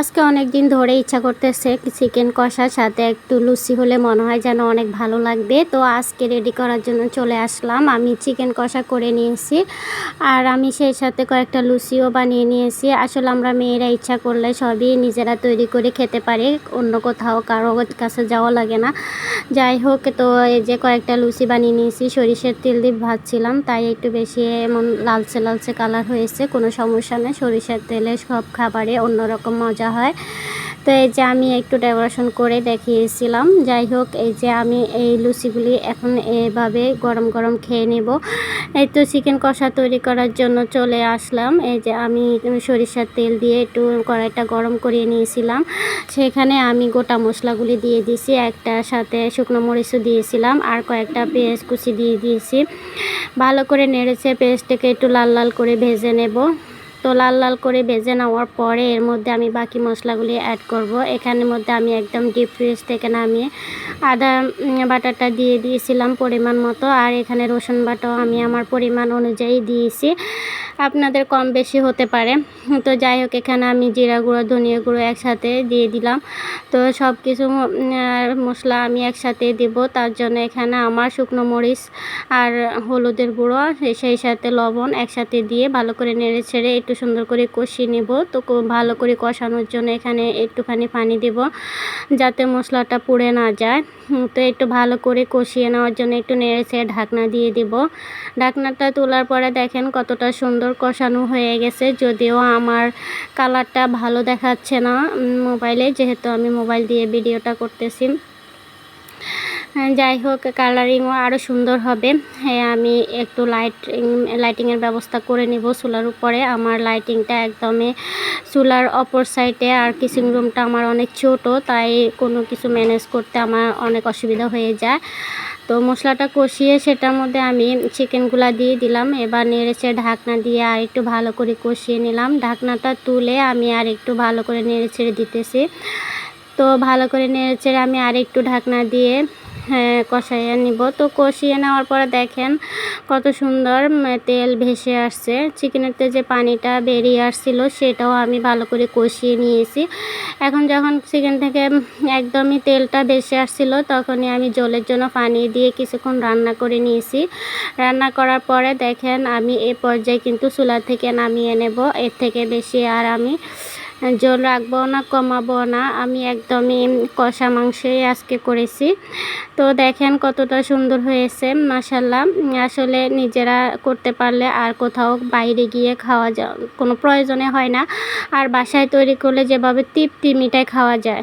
আজকে অনেক দিন ধরে ইচ্ছা করতেছে চিকেন কষার সাথে একটু লুচি হলে মনে হয় যেন অনেক ভালো লাগবে। তো আজকে রেডি করার জন্য চলে আসলাম। আমি চিকেন কষা করে নিয়েছি আর আমি সেই সাথে কয়েকটা লুচিও বানিয়ে নিয়েছি। আসলে আমরা মেয়েরা ইচ্ছা করলে সবই নিজেরা তৈরি করে খেতে পারি, অন্য কোথাও কারও কাছে যাওয়া লাগে না। যাই হোক, তো এই যে কয়েকটা লুচি বানিয়ে নিয়েছি, সরিষার তেল দিয়ে ভাজছিলাম, তাই একটু বেশি এমন লালচে লালচে কালার হয়েছে, কোনো সমস্যা নেই। সরিষার তেলে সব খাবারে অন্যরকম মজা হয়। তো এই যে আমি একটু ডেকোরেশন করে দেখিয়েছিলাম। যাই হোক, এই যে আমি এই লুচিগুলি এখন এভাবে গরম গরম খেয়ে নেব। এই তো চিকেন কষা তৈরি করার জন্য চলে আসলাম। এই যে আমি সরিষার তেল দিয়ে একটু কড়াইটা গরম করিয়ে নিয়েছিলাম। সেখানে আমি গোটা মশলাগুলি দিয়ে দিয়েছি। একটা সাথে শুকনো মরিচও দিয়েছিলাম আর কয়েকটা পেঁয়াজ কুচি দিয়ে দিয়েছি। ভালো করে নেড়েছে পেঁয়াজটাকে একটু লাল লাল করে ভেজে নেব। তো লাল লাল করে ভেজে নেওয়ার পরে এর মধ্যে আমি বাকি মশলাগুলি অ্যাড করব। এখানের মধ্যে আমি একদম ডিপ ফ্রিজ থেকে নামিয়ে আদা বাটাটা দিয়ে দিয়েছিলাম পরিমাণ মতো। আর এখানে রসুন বাটাও আমি আমার পরিমাণ অনুযায়ী দিয়েছি। আপনাদের কম বেশি হতে পারে। তো যাই হোক, এখানে আমি জিরা গুঁড়ো, ধনিয়া গুঁড়ো একসাথে দিয়ে দিলাম। তো সব কিছু মশলা আমি একসাথে দেব। তার জন্য এখানে আমার শুকনো মরিচ আর হলুদের গুঁড়ো, সেই সাথে লবণ একসাথে দিয়ে ভালো করে নেড়ে ছেড়ে একটু সুন্দর করে কষিয়ে নেব। তো ভালো করে কষানোর জন্য এখানে একটুখানি পানি দেব যাতে মশলাটা পুড়ে না যায়। তো একটু ভালো করে কষিয়ে নেওয়ার জন্য একটু নেড়ে ছেড়ে ঢাকনা দিয়ে দেব। ঢাকনাটা তোলার পরে দেখেন কতটা সুন্দর কষানো হয়ে গেছে। যদিও আমার কালারটা ভালো দেখাচ্ছে না মোবাইলে, যেহেতু আমি মোবাইল দিয়ে ভিডিওটা করতেছি। যাই হোক কালারিংও আরও সুন্দর হবে। হ্যাঁ আমি একটু লাইট লাইটিংয়ের ব্যবস্থা করে নিব চুলার উপরে। আমার লাইটিংটা একদমই চুলার অপর সাইডে আর কিচিং রুমটা আমার অনেক ছোট, তাই কোনো কিছু ম্যানেজ করতে আমার অনেক অসুবিধা হয়ে যায়। তো মশলাটা কষিয়ে সেটার মধ্যে আমি চিকেনগুলা দিয়ে দিলাম। এবার নেড়েছে ঢাকনা দিয়ে আর একটু ভালো করে কষিয়ে নিলাম। ঢাকনাটা তুলে আমি আর একটু ভালো করে নেড়ে ছেড়ে দিতেছি। তো ভালো করে নেড়ে ছেড়ে আমি আর একটু ঢাকনা দিয়ে হ্যাঁ কষাইয়ে নিব। তো কষিয়ে নেওয়ার পরে দেখেন কত সুন্দর তেল ভেসে আসছে। চিকেনের যে পানিটা বেরিয়ে আসছিল, সেটাও আমি ভালো করে কষিয়ে নিয়েছি। এখন যখন চিকেন থেকে একদমই তেলটা ভেসে আসছিল, তখনই আমি জলের জন্য পানি দিয়ে কিছুক্ষণ রান্না করে নিয়েছি। রান্না করার পরে দেখেন আমি এ পর্যায়ে কিন্তু চুলা থেকে নামিয়ে নেব। এর থেকে বেশি আর আমি জল রাখব না, কমাবো না। আমি একদমই কষা মাংসই আজকে করেছি। তো দেখেন কতটা সুন্দর হয়েছে মাসাল্লাহ আসলে নিজেরা করতে পারলে আর কোথাও বাইরে গিয়ে খাওয়া যা কোনো প্রয়োজনে হয় না। আর বাসায় তৈরি করলে যেভাবে তৃপ্তি মিটাই খাওয়া যায়।